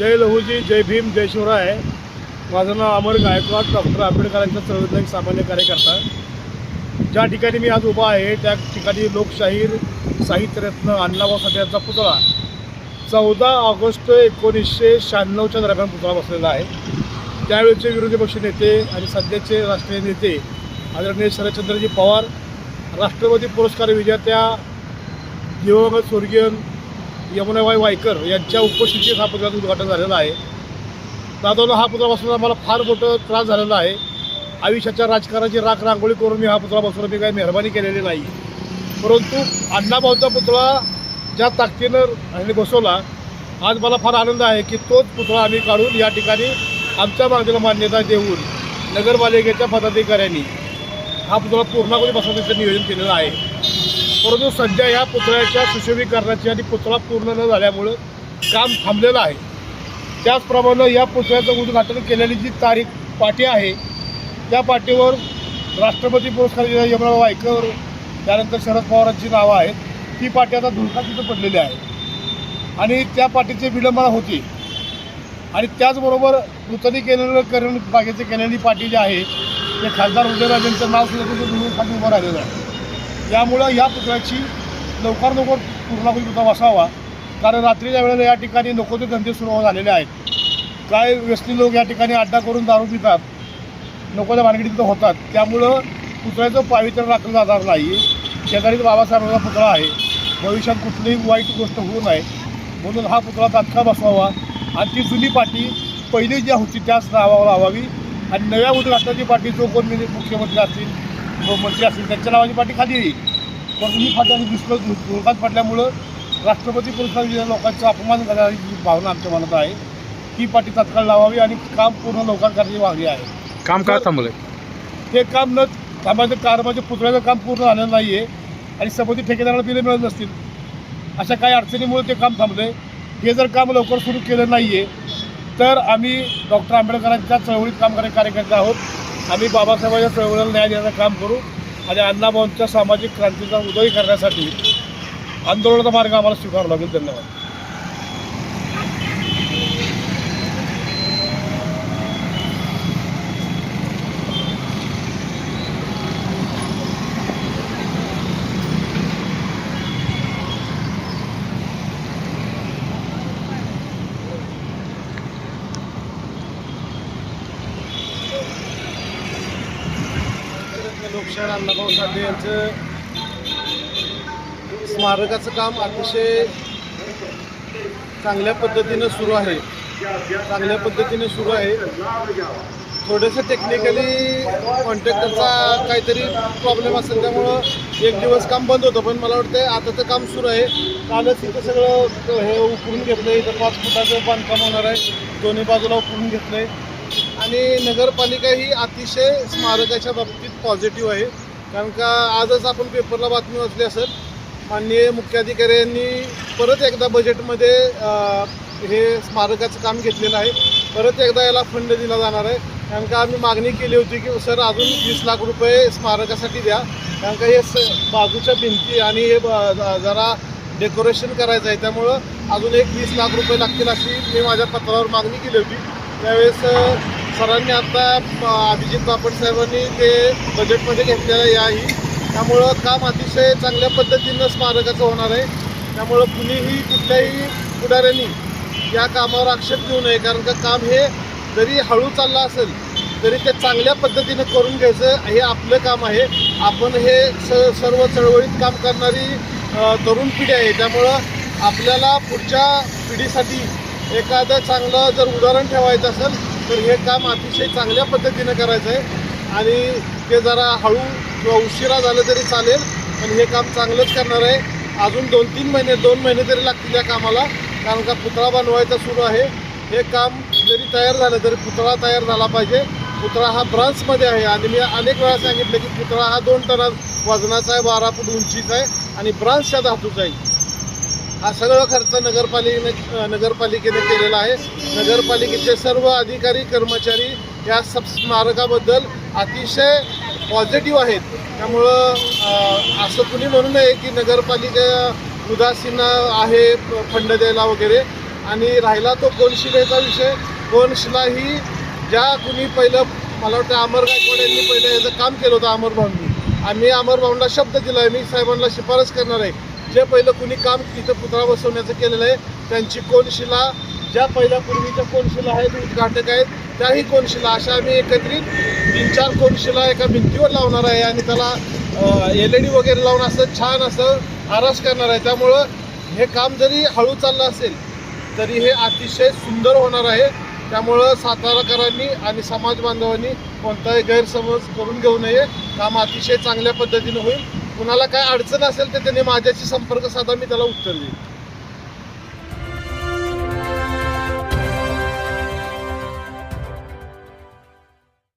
जय लहूजी जय भीम जय शिवराय. माझं नाव अमर गायकवाड डॉक्टर आंबेडकरांचा संविधानिक सामान्य कार्यकर्ता. ज्या ठिकाणी मी आज उभा आहे त्या ठिकाणी लोकशाहीर साहित्यरत्न अण्णाभाऊ साठे यांचा पुतळा. चौदा ऑगस्ट एकोणीसशे शहाण्णवच्या दरम्यान पुतळा बसलेला आहे. त्यावेळचे विरोधी पक्ष नेते आणि सध्याचे राष्ट्रीय नेते आदरणीय शरदचंद्रजी पवार राष्ट्रपती पुरस्कार विजेत्या दिवंगत स्वर्गीय यमुनाबाई वायकर यांच्या उपस्थितीत हा पुतळ्याचं उद्घाटन झालेलं आहे. दादोला हा पुतळा बसवून आम्हाला फार मोठं त्रास झालेला आहे. आयुष्याच्या राजकारणाची राख रांगोळी करून मी हा पुतळा बसवला मी काही मेहरबानी केलेली नाही. परंतु अण्णाभाऊचा पुतळा ज्या ताकदीनं आणि बसवला आज मला फार आनंद आहे की तोच पुतळा आम्ही काढून या ठिकाणी आमच्या मागणीला मान्यता देऊन नगरपालिकेच्या पदाधिकाऱ्यांनी हा पुतळा पूर्णावली बसवण्याचं नियोजन केलेलं आहे. परंतु सध्या या पुतळ्याच्या सुशोभीकरणाची आणि पुतळा पूर्ण न झाल्यामुळं काम थांबलेलं आहे. त्याचप्रमाणे या पुतळ्याचं उद्घाटन केलेली जी तारीख पाठी आहे त्या पाठीवर राष्ट्रपती पुरस्कार यमराव यमुना वायकर त्यानंतर शरद पवारांची नावं आहेत ती पाठी आता धुळका तिथं पडलेली आहे. आणि त्या पाठीची विडंबना होती. आणि त्याचबरोबर नूतनीकरण करण बागेचे केलेली पाठी जी आहे ते खासदार उदयराजेंचं नाव सुद्धा तिथे धुळून खाली उभं राहिलेलं आहे. यामुळं या पुतळ्याची लवकर लवकर पूर्णावली पुतळा बसावा कारण रात्रीच्या वेळेला या ठिकाणी नको ते धंदे सुरू झालेले आहेत. काय व्यसनी लोक या ठिकाणी अड्डा करून दारू पितात नको त्या भानगडी तिथं होतात. त्यामुळं पुतळ्याचं पावित्र्य राखलं जाणार नाही. शेजारीच बाबासाहेबांचा पुतळा आहे. भविष्यात कुठलीही वाईट गोष्ट होऊ नये. म्हणून हा पुतळा तात्काळ बसवावा. आणि ती जुनी पाठी पहिली जी होती त्याच नावावर लावावी. आणि नव्या उद्घाटनाची पाठी जो कोण मुख्यमंत्री असतील मंत्री असतील त्यांच्या नावाची पाटी खाली येईल पण ही पाटी आणि दुसरं धुळकात पडल्यामुळं राष्ट्रपती पुरस्कार लोकांचा अपमान करण्याची भावना आमच्या मनात आहे ही पाटी तात्काळ लावावी आणि काम पूर्ण लवकर करण्याची मागणी आहे. काम का थांबलंय हे काम न थांबायचं कारण म्हणजे पुतळ्याचं काम पूर्ण झालेलं नाही आहे आणि संबंधित ठेकेदाराला बिलं मिळत नसतील. अशा काही अडचणीमुळे ते काम थांबलं हे जर काम लवकर सुरू केलं नाही आहे तर आम्ही डॉक्टर आंबेडकरांच्या चळवळीत काम करणारे कार्यकर्ते आहोत. आम्ही बाबासाहेबांच्या चळवळीला न्याय देण्याचं काम करू आणि अण्णाभाऊंच्या सामाजिक क्रांतीचा उदय करण्यासाठी आंदोलनाचा मार्ग आम्हाला स्वीकारावा लागेल. धन्यवाद. लोकशाहीर अण्णाभाऊ साठे यांचं स्मारकाचं काम अतिशय चांगल्या पद्धतीनं सुरू आहे. चांगल्या पद्धतीने सुरू आहे. थोडंसं टेक्निकली कॉन्ट्रॅक्टरचा काहीतरी प्रॉब्लेम असेल त्यामुळं एक दिवस काम बंद होतं पण मला वाटतं आता तर काम सुरू आहे. कालच इथं सगळं हे उकरून घेतलं इथं पाच फुटाचं बांधकाम होणार आहे. दोन्ही बाजूला उकरून घेतलं आहे आणि नगरपालिका ही अतिशय स्मारकाच्या बाबतीत पॉझिटिव्ह आहे. कारण का आजच आपण पेपरला बातमी वाचली असेल. माननीय मुख्याधिकाऱ्यांनी परत एकदा बजेटमध्ये हे स्मारकाचं काम घेतलेलं आहे. परत एकदा याला फंड दिला जाणार आहे. कारण का आम्ही मागणी केली होती की सर अजून वीस लाख रुपये स्मारकासाठी द्या. कारण का हे स बाजूच्या भिंती आणि हे ब- जरा डेकोरेशन करायचं आहे. त्यामुळं अजून एक वीस लाख रुपये लागतील अशी मी माझ्या पत्रावर मागणी केली होती. त्यावेळेस सरांनी आता अभिजित बापट साहेबांनी ते बजेटमध्ये घेतलेलं याही त्यामुळं काम अतिशय चांगल्या पद्धतीनं स्मारकाचं होणार आहे. त्यामुळं कुणीही कुठल्याही पुढाऱ्यांनी या कामावर आक्षेप घेऊ नये कारण का काम हे जरी हळू चाललं असेल तरी ते चांगल्या पद्धतीनं करून घ्यायचं हे आपलं काम आहे. आपण हे स सर्व चळवळीत काम करणारी तरुण पिढी आहे. त्यामुळं आपल्याला पुढच्या पिढीसाठी एखादं चांगलं जर उदाहरण ठेवायचं असेल तर हे काम अतिशय चांगल्या पद्धतीनं करायचं आहे आणि ते जरा हळू किंवा उशिरा झालं तरी चालेल पण हे काम चांगलंच करणार आहे. अजून दोन तीन महिने दोन महिने तरी लागतील या कामाला कारण का पुतळा बनवायचा सुरू आहे. हे काम जरी तयार झालं तरी पुतळा तयार झाला पाहिजे. पुतळा हा ब्रान्समध्ये आहे आणि मी अनेक वेळा सांगितलं की पुतळा हा दोन टना वजनाचा आहे बारा फूट उंचीचा आहे आणि ब्रांचच्या धातूचा आहे. हा सगळा खर्च नगरपालिकेने नगरपालिकेने केलेला आहे. नगरपालिकेचे सर्व अधिकारी कर्मचारी या सब स्मारकाबद्दल अतिशय पॉझिटिव्ह आहेत. त्यामुळं असं कुणी म्हणू नये की नगरपालिका उदासीन आहे फंड द्यायला वगैरे. आणि राहिला तो कोनशिलेचा विषय? कोनशिलाही ज्या कुणी पहिलं मला वाटतं अमर गायकवाड यांनी पहिलं याचं काम केलं होतं अमर भाऊंनी. आम्ही अमर भाऊंना शब्द दिला आहे मी साहेबांना शिफारस करणार आहे. जे पहिलं कुणी काम तिथं पुतळा बसवण्याचं केलेलं आहे त्यांची कोनशिला ज्या पहिल्या पूर्वीच्या कोनशिला आहेत उद्घाटक आहेत त्याही कोनशिला अशा आम्ही एकत्रित तीन चार कोनशिला एका भिंतीवर लावणार आहे आणि त्याला एल ई डी वगैरे लावून असं छान असं आरास करणार आहे. त्यामुळं हे काम जरी हळू चाललं असेल तरी हे अतिशय सुंदर होणार आहे. त्यामुळं साताराकरांनी आणि समाज बांधवांनी कोणताही गैरसमज करून घेऊ नये. काम अतिशय चांगल्या पद्धतीने होईल. कुणाला काय अडचण असेल तर त्यांनी माझ्याशी संपर्क साधा मी त्याला उत्तर देईल